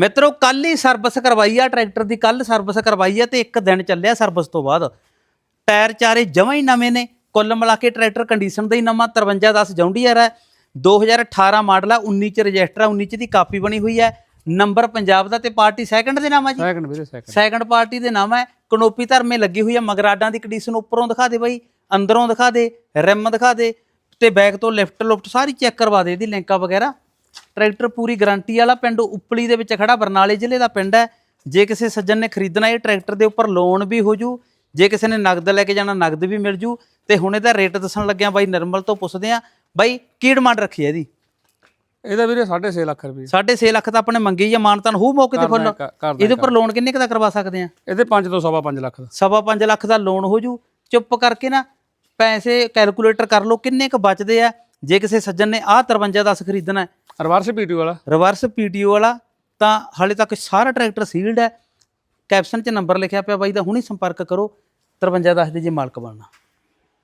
ਮਿੱਤਰੋ ਕੱਲ ਹੀ ਸਰਵਿਸ ਕਰਵਾਈ ਆ ਟਰੈਕਟਰ ਦੀ ਕੱਲ ਸਰਵਿਸ ਕਰਵਾਈ ਆ ਤੇ ਇੱਕ ਦਿਨ ਚੱਲਿਆ ਸਰਵਿਸ ਤੋਂ ਬਾਅਦ। ਟਾਇਰ ਚਾਰੇ ਜਮਾਂ ਹੀ ਨਵੇਂ ਨੇ ਕੁੱਲ ਮਿਲਾ ਕੇ ਟਰੈਕਟਰ ਕੰਡੀਸ਼ਨ ਦਾ ਹੀ ਨਵਾਂ 5310 ਜੌਂਡੀਅਰ ਹੈ 2018 ਮਾਡਲ ਆ 19 ਚ ਰਜਿਸਟਰ ਆ 19 ਚ ਦੀ ਕਾਪੀ ਬਣੀ ਹੋਈ ਹੈ ਨੰਬਰ ਪੰਜਾਬ ਦਾ ਤੇ ਪਾਰਟੀ ਸੈਕੰਡ ਦੇ ਨਾਮ ਆ ਜੀ? ਸੈਕਿੰਡ ਵੀਰੇ ਸੈਕਿੰਡ ਸੈਕੰਡ ਪਾਰਟੀ ਦੇ ਨਾਮ ਹੈ ਕਨੋਪੀ ਧਰਮੇ ਲੱਗੀ ਹੋਈ ਹੈ ਮਗਰਾਡਾਂ ਦੀ ਕੰਡੀਸ਼ਨ ਉੱਪਰੋਂ ਦਿਖਾ ਦੇ ਬਾਈ ਅੰਦਰੋਂ ਦਿਖਾ ਦੇ ਰਿਮ ਦਿਖਾ ਦੇ ਤੇ ਬੈਕ ਤੋਂ ਲਿਫਟ ਲੁਫਟ ਸਾਰੀ ਚੈੱਕ ਕਰਵਾ ਦੇ ਇਹਦੀ ਲਿੰਕਾਂ ਵਗੈਰਾ। ਟਰੈਕਟਰ ਪੂਰੀ ਗਾਰੰਟੀ ਵਾਲਾ ਪਿੰਡ ਉਪਲੀ ਦੇ ਵਿੱਚ ਖੜਾ ਬਰਨਾਲੇ ਜ਼ਿਲ੍ਹੇ ਦਾ ਪਿੰਡ ਹੈ। ਜੇ ਕਿਸੇ ਸੱਜਣ ਨੇ ਖਰੀਦਣਾ ਇਹ ਟਰੈਕਟਰ ਦੇ ਉੱਪਰ ਲੋਨ ਵੀ ਹੋ ਜੂ ਜੇ ਕਿਸੇ ਨੇ ਨਗਦ ਲੈ ਕੇ ਜਾਣਾ ਨਗਦ ਵੀ ਮਿਲ ਜੂ ਤੇ ਹੁਣ ਇਹਦਾ ਰੇਟ ਦੱਸਣ ਲੱਗਿਆ ਬਾਈ ਨਿਰਮਲ ਤੋਂ ਪੁੱਛਦੇ ਆ ਬਾਈ ਕੀ ਡਿਮਾਂਡ ਰੱਖੀ ਹੈ ਇਹਦੀ? ਇਹਦਾ ਵੀਰੇ 6.5 ਲੱਖ ਰੁਪਏ। 6.5 ਲੱਖ ਤਾਂ ਆਪਣੇ ਮੰਗੀ ਆ ਮਾਨਤਨ ਹੂ ਮੌਕੇ ਤੇ ਫੁੱਲ। ਇਹਦੇ ਉੱਪਰ ਲੋਨ ਕਿੰਨੇ ਕੁ ਦਾ ਕਰਵਾ ਸਕਦੇ ਆ? ਇਹਦੇ 5 ਤੋਂ ਸਵਾ 5 ਲੱਖ ਦਾ। ਸਵਾ 5 ਲੱਖ ਦਾ ਲੋਨ ਹੋ ਜੂ। ਚੁੱਪ ਕਰਕੇ ਨਾ ਪੈਸੇ ਕੈਲਕੂਲੇਟਰ ਕਰ ਲਓ ਕਿੰਨੇ ਕ ਬਚਦੇ ਆ? ਜੇ ਕਿਸੇ ਸੱਜਣ ਨੇ ਆਹ 5310 ਖਰੀਦਣਾ ਹੈ ਰਿਵਰਸ ਪੀਟੀ ਵਾਲਾ? ਰਿਵਰਸ ਪੀਟੀਓ ਵਾਲਾ ਤਾਂ ਹਾਲੇ ਤੱਕ ਸਾਰਾ ਟਰੈਕਟਰ ਸੀਲਡ ਹੈ। ਕੈਪਸ਼ਨ 'ਚ ਨੰਬਰ ਲਿਖਿਆ ਪਿਆ ਬਾਈ ਦਾ ਹੁਣੀ ਸੰਪਰਕ ਕਰੋ। 5310 ਦੇ ਜੇ ਮਾਲਕ ਬਣਨਾ।